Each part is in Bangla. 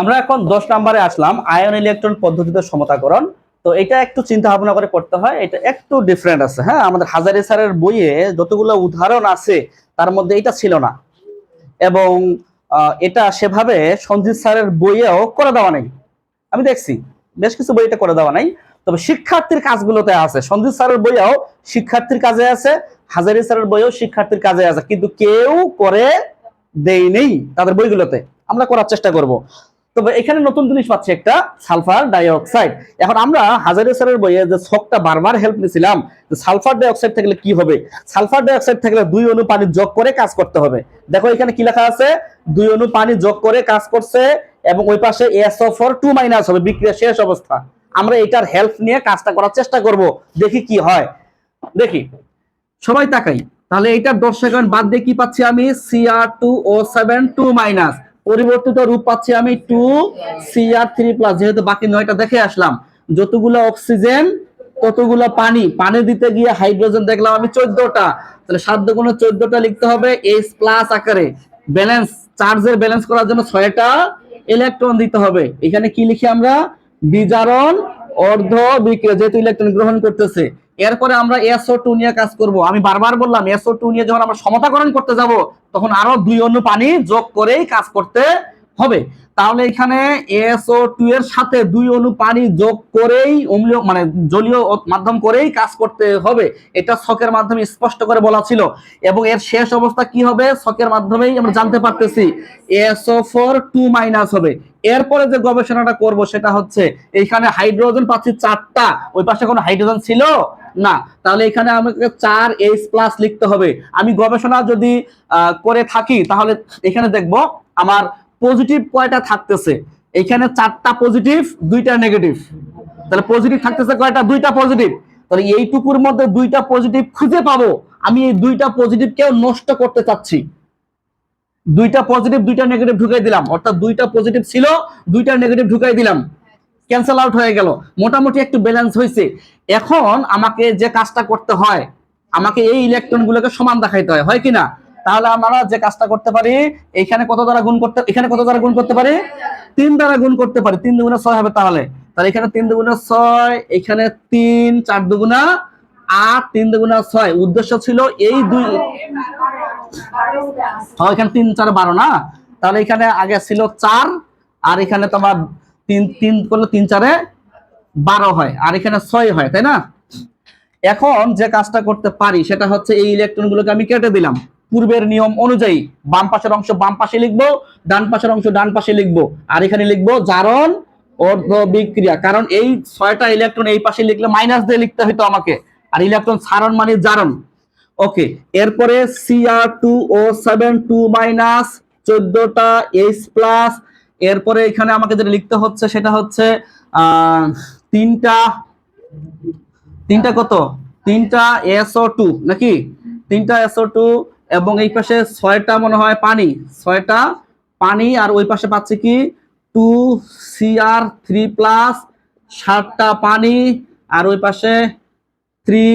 আমরা এখন দশ নম্বরে আসলাম আয়ন ইলেকট্রন পদ্ধতিতে সমতাকরণ। তো এটা একটু চিন্তা ভাবনা করে করতে হয়, এটা একটু ডিফারেন্ট আছে হ্যাঁ? আমাদের হাজারি স্যারের বইয়ে যতগুলো উদাহরণ আছে, তার মধ্যে এটা ছিল না। এবং এটা সেভাবে সঞ্জিত স্যারের বইয়েও করে দেওয়া নেই। আমি দেখছি, বেশ কিছু বই এটা করে দেওয়া নাই। তবে শিক্ষার্থীর কাজগুলোতে আছে, সঞ্জিত স্যারের বইয়েও শিক্ষার্থীর কাজে আছে, হাজারি স্যারের বইয়েও শিক্ষার্থীর কাজে আছে, কিন্তু কেউ করে দেই নেই তাদের বইগুলোতে। আমরা করার চেষ্টা করব। তবে এখানে নতুন জিনিস পাচ্ছি একটা, সালফার ডাইঅক্সাইড। এখন আমরা হাজারি স্যারের বইয়ে যে ছকটা বারবার হেল্প নিয়েছিলাম, যে সালফার ডাইঅক্সাইড থাকলে কি হবে? সালফার ডাইঅক্সাইড থাকলে দুই অণু পানি যোগ করে কাজ করতে হবে। দেখো এখানে কি লেখা আছে? দুই অণু পানি যোগ করে কাজ করছে এবং ওই পাশে এসও ফোর টু মাইনাস হবে, বিক্রিয়া শেষ অবস্থা। আমরা এটার হেল্প নিয়ে কাজটা করার চেষ্টা করব, দেখি কি হয়। দেখি, সবাই তাকাই। তাহলে এইটার দশ সেকেন্ড বাদ দিয়ে কি পাচ্ছি আমি? CR two O seven two minus পরিবর্তিত রূপ পাচ্ছি আমি two C R three plus যেহেতু বাকি নয়টা দেখে আসলাম। যতগুলো অক্সিজেন কতগুলো পানি। পানি দিতে গিয়ে হাইড্রোজেন দেখলাম আমি চোদ্দটা। তাহলে সাধ্য কোন চোদ্দটা লিখতে হবে এইচ প্লাস আকারে। ব্যালেন্স চার্জের ব্যালেন্স করার জন্য ছয়টা ইলেকট্রন দিতে হবে। এখানে কি লিখি আমরা? বিজারণ অর্ধ বিক্রিয়া, যেহেতু ইলেকট্রন গ্রহণ করতেছে। এরপরে আমরা এসও টু নিয়ে কাজ করব। আমি বারবার বললাম এসও টু নিয়ে যখন আমরা সমতাকরণ করতে যাব, তখন আরও দুই অণু পানি যোগ করেই কাজ করতে হবে। তাহলে এখানে এসও টু এর সাথে দুই অণু পানি যোগ করেই অম্লীয় মানে জলীয় মাধ্যম করেই কাজ করতে হবে। এটা ছকের মাধ্যমে স্পষ্ট করে বলা ছিল। এবং এর শেষ অবস্থা কি হবে? ছকের মাধ্যমেই আমরা জানতে পারতেছি। এসও ফোর টু মাইনাস হবে। এরপরে যে গবেষণাটা করব সেটা হচ্ছে এইখানে হাইড্রোজেন পাচ্ছি চারটা। ওই পাশে কোনো হাইড্রোজেন ছিল? না। তাহলে এখানে আমাকে চার এইচ প্লাস লিখতে হবে। আমি গবেষণা যদি করে থাকি, তাহলে এখানে দেখব আমার পজিটিভ কয়টা থাকতেছে? এখানে চারটা পজিটিভ দুইটা নেগেটিভ তাহলে পজিটিভ থাকতেছে কয়টা? দুইটা পজিটিভ তাহলে এইটুকুর মধ্যে দুইটা পজিটিভ খুঁজে পাবো। আমি এই দুইটা পজিটিভকেও নষ্ট করতে চাচ্ছি। দুইটা পজিটিভ দুইটা নেগেটিভ ঢুকাই দিলাম। অর্থাৎ দুইটা পজিটিভ ছিল, দুইটা নেগেটিভ ঢুকাই দিলাম। ক্যান্সেল আউট হয়ে গেল। মোটামুটি একটু ব্যালেন্স হয়েছে। এখন আমাকে যে কাজটা করতে হয়, আমাকে এই ইলেকট্রন গুলোকে সমান দেখাইতে হয়। হয় কিনা তাহলে আমরা যে কাজটা করতে পারি এখানে কত দ্বারা গুণ করতে এখানে কত দ্বারা গুণ করতে পারি? তিন দ্বারা গুণ করতে পারি। তিন দুগুণে ছয় হবে তাহলে। তাহলে এখানে তিন দুগুণে ছয়, এখানে তিন, চার দুগুণা আট, তিন দুগুণা ছয়। উদ্দেশ্য ছিল এই দুই এখানে তিন, চার, বারো না? তাহলে এখানে আগে ছিল চার, আর এখানে তোমার তিন তিন করলে তিন, চারে বারো হয়, আর এখানে ছয় হয়, তাই না? এখন যে কাজটা করতে পারি, সেটা হচ্ছে এই ইলেকট্রন গুলোকে আমি কেটে দিলাম। পূর্বের নিয়ম অনুযায়ী বাম পাশের অংশ বাম পাশে লিখব, ডান পাশের অংশ ডান পাশে লিখব। আর এখানে লিখব, জারণ অর্ধ বিক্রিয়া। কারণ এই ছয়টা ইলেকট্রন এই পাশে লিখলে মাইনাস দিয়ে লিখতে হতো আমাকে। আর ইলেকট্রন সারণ মানে জারণ। ওকে এরপরে CR two O seven two minus চোদ্দটা এইচ প্লাস এরপরে এখানে আমাকে যেটা লিখতে হচ্ছে সেটা হচ্ছে তিনটা তিনটা কত? তিনটা এসও টু নাকি? তিনটা এসও টু এবং এই পাশে ছয়টা মনে হয় পানি, ছয়টা পানি, আর ওই পাশে পাচ্ছে কি? টু সিআর থ্রি প্লাস সাতটা পানি, আর ওই পাশে three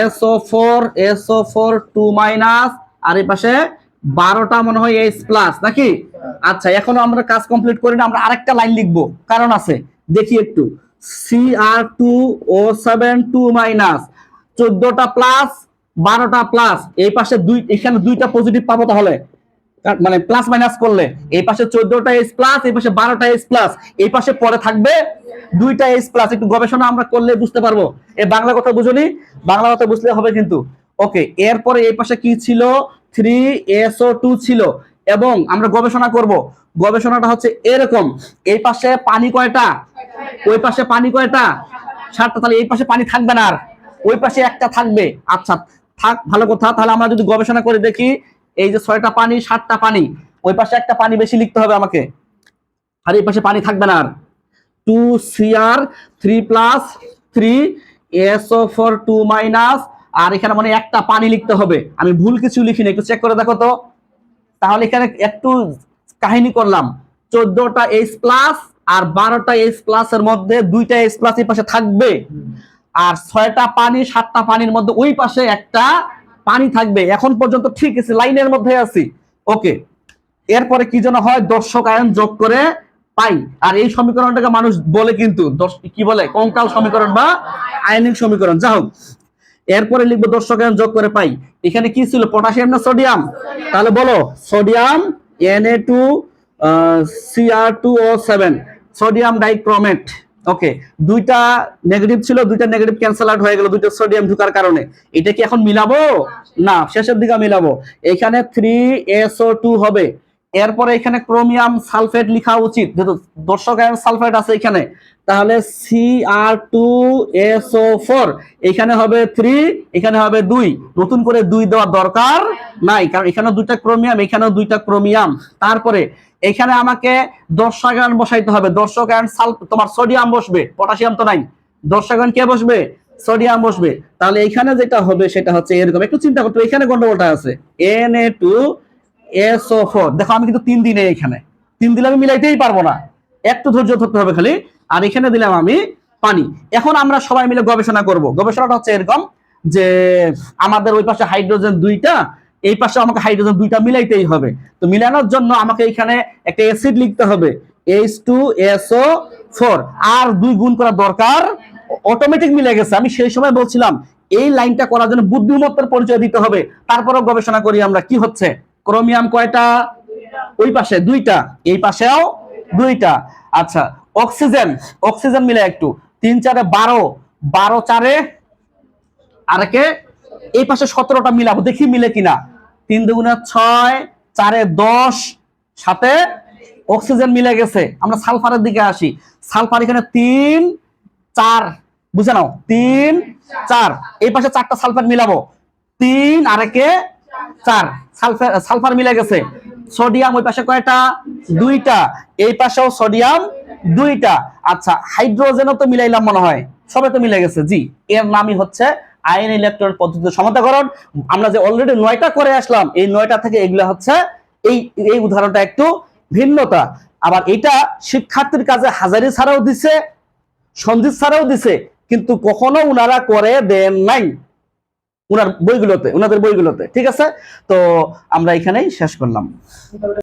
SO four SO four two minus আর এই পাশে বারোটা মনে হয় এইচ প্লাস নাকি? আচ্ছা এখনও আমরা কাজ কমপ্লিট করি না আমরা আরেকটা লাইন লিখব, কারণ আছে, দেখি একটু। C R two O seven two minus চোদ্দটা প্লাস বারোটা প্লাস এই পাশে দুই, এখানে দুইটা পজিটিভ পাবো তাহলে। মানে প্লাস মাইনাস করলে। এই পাশে চোদ্দটা এস প্লাস এই পাশে বারোটা এস প্লাস এই পাশে পরে থাকবে দুইটা এস প্লাস একটু গবেষণা আমরা করলে বুঝতে পারব। এই বাংলা কথা বুঝুনি? বাংলা কথা বুঝলে হবে কিন্তু। ওকে এরপরে এই পাশে কি ছিল? থ্রি এসও টু ছিল। এবং আমরা গবেষণা করব। গবেষণাটা হচ্ছে এরকম। এই পাশে পানি কয়টা? ওই পাশে পানি কয়টা? সাতটা। তাহলে এই পাশে পানি থাকবে না আর। ওই পাশে একটা থাকবে। আচ্ছা থাক, ভালো কথা, তাহলে আমরা যদি গবেষণা করে দেখি এই যে ছয়টা পানি, সাতটা পানি, ওই পাশে একটা পানি বেশি লিখতে হবে আমাকে। আর এই পাশে পানি থাকবে না আর। Two CR three plus three SO four two minus আর এখানে মানে একটা পানি লিখতে হবে। আমি ভুল কিছু লিখিনি, একটু চেক করে দেখো তো। তাহলে এখানে একটু কাহিনী করলাম। চোদ্দটা এইচ প্লাস আর বারোটা এইচ প্লাস এর মধ্যে দুইটা এইচ প্লাস এই পাশে থাকবে। আর ছয়টা পানি, সাতটা পানির মধ্যে ওই পাশে একটা পানি থাকবে। এখন পর্যন্ত ঠিক আছে, লাইনের মধ্যে আছি। ওকে। এরপরে কি যেন হয়, দর্শক আয়ন যোগ করে পাই। আর এই সমীকরণটাকে মানুষ বলে কিন্তু কি বলে? কঙ্কাল সমীকরণ বা আয়নিক সমীকরণ। যা হোক, এরপরে লিখব দর্শক আয়ন যোগ করে পাই। এখানে কি ছিল? পটাশিয়াম না সোডিয়াম? তাহলে বলো, sodium N A two CR two O seven sodium dichromate. Okay দুইটা নেগেটিভ ছিল, দুইটা নেগেটিভ ক্যান্সেল আউট হয়ে গেল, দুইটা সোডিয়াম ঢুকার কারণে। এটা কি এখন মিলাবো? না, শেষের দিকে মিলাবো। এখানে থ্রি এসও টু হবে। এরপরে এখানে ক্রোমিয়াম সালফেট লেখা উচিত। যেহেতু দর্শক সালফেট আছে এখানে। তাহলে C R two SO four এখানে হবে থ্রি এখানে হবে দুই। নতুন করে দুই দেওয়ার দরকার নাই, কারণ এখানে দুইটা ক্রোমিয়াম এখানেও দুইটা ক্রোমিয়াম তারপরে এখানে আমাকে দর্শক বসাইতে হবে। দর্শক সাল, তোমার সোডিয়াম বসবে, পটাশিয়াম তো নাই। দর্শক কে বসবে? সোডিয়াম বসবে। তাহলে এখানে যেটা হবে সেটা হচ্ছে এরকম। একটু চিন্তা করতে এখানে গন্ডগোলটা আছে। N A two SO four দেখো, আমি কিন্তু তিন দিনে এখানে। তিন দিলে আমি মিলাইতেই পারব না। একটু ধৈর্য ধরতে হবে খালি। আর এখানে দিলাম আমি পানি। এখন আমরা সবাই মিলে গবেষণা করব। গবেষণাটা হচ্ছে এরকম যে আমাদের ওই পাশে হাইড্রোজেন দুইটা এই পাশে আমাকে হাইড্রোজেন দুইটা মিলাইতেই হবে। তো মিলানোর জন্য আমাকে এখানে একটা অ্যাসিড লিখতে হবে। এইচ টু এসও ফোর আর দুই গুণ করা দরকার অটোমেটিক মিলে গেছে। আমি সেই সময় বলছিলাম, এই লাইনটা করার জন্য বুদ্ধিমত্তার পরিচয় দিতে হবে। তারপরেও গবেষণা করি আমরা কি হচ্ছে। ক্রোমিয়াম কয়টা? ওই পাশে দুইটা, এই পাশেও দুইটা। আচ্ছা অক্সিজেন অক্সিজেন মিলে একটু। তিন চারে বারো বারো চারে আরেকে, এই পাশে সতেরোটা মিলাবো। দেখি মিলে কিনা। তিন দুগুণে ছয়, চারে দশ, সাথে অক্সিজেন মিলে গেছে। আমরা সালফারের দিকে আসি। সালফার এখানে তিন, চার, বুঝে নাও, তিন, চার। এই পাশে চারটা সালফার মিলাবো। তিন, আরেকে চার। সালফার সালফার মিলে গেছে। সোডিয়াম ওই পাশে কয়টা? দুইটা। এই পাশেও সোডিয়াম দুইটা। আচ্ছা হাইড্রোজেনও তো মিলাইলাম মনে হয়। সবে তো মিলে গেছে। জি, এর নামই হচ্ছে আয়ন ইলেকট্রন পদ্ধতিতে সমতাকরণ আমরা যে অলরেডি নয়টা করে আসলাম, এই নয়টা থেকে এগুলো হচ্ছে এই এই উদাহরণটা একটু ভিন্নতা। আবার এটা শিক্ষার্থীর কাছে হাজারি ছাড়াও দিছে, সঞ্জিত ছাড়াও দিছে, কিন্তু কখনো উনারা করে দেন নাই উনার বইগুলোতে, উনাদের বইগুলোতে। ঠিক আছে? তো আমরা এখানেই শেষ করলাম।